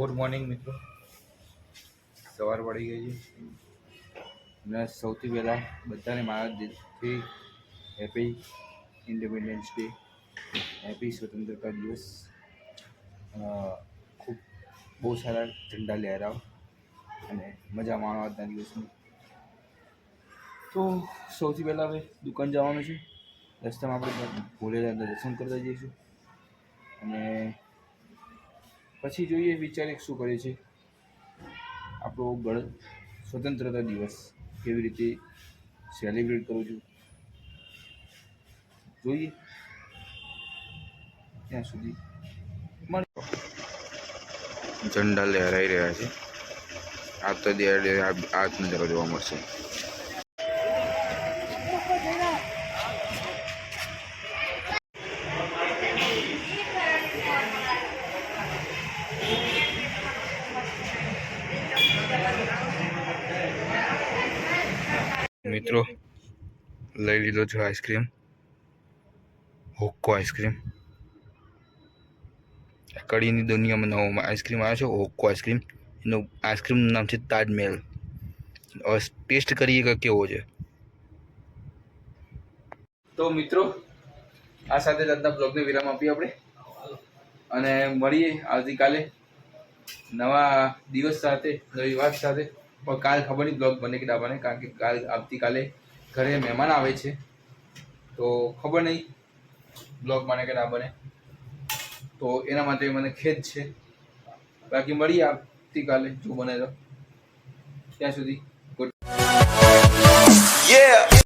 Good morning મિત્રો. સવાર પડી ગઈ છે. અને સૌથી પહેલાં બધાને મારા દિલથી હેપી ઇન્ડિપેન્ડન્સ ડે હેપી સ્વતંત્રતા દિવસ. ખૂબ બહુ સારા ઝંડા લહેરાવ અને મજા માણો આજના દિવસની. તો સૌથી પહેલાં હવે દુકાન જવાનું છે. રસ્તામાં આપણે ભોલેનાથના દર્શન કરતા જઈશું. અને પછી જોઈએ વિચારે શું કરે છે. આપણો ગણ સ્વતંત્રતા દિવસ કેવી રીતે સેલિબ્રેટ કરું છું. જોઈએ. ત્યાં સુધી. ઝંડા લહેરાઈ રહ્યા છે. આ તો આ નજારો જોવા મળશે. મિત્રો, લઈ લીધો છે આઈસ્ક્રીમ, હોક્કો આઈસ્ક્રીમ. કડીની દુનિયામાં નવો આઈસ્ક્રીમ આવ્યો છે, હોક્કો આઈસ્ક્રીમ. એનું આઈસ્ક્રીમનું નામ છે તાજમહેલ. હવે ટેસ્ટ કરીએ કે કેવો છે. તો મિત્રો, આ સાથે આજના બ્લોગને વિરામ આપીએ આપણે. અને મળીએ આવતીકાલે નવા દિવસ સાથે, નવી વાત સાથે. પણ કાલ ખબર નહીં, બ્લોગ બને કે બને, કારણ કે કાલ આવતીકાલે ઘરે મહેમાન આવે છે. તો ખબર નહીં, બ્લોગ બને કે બને. તો એના માટે મને ખેદ છે. બાકી મળીએ આવતીકાલે, જો બને તો. ત્યાં સુધી.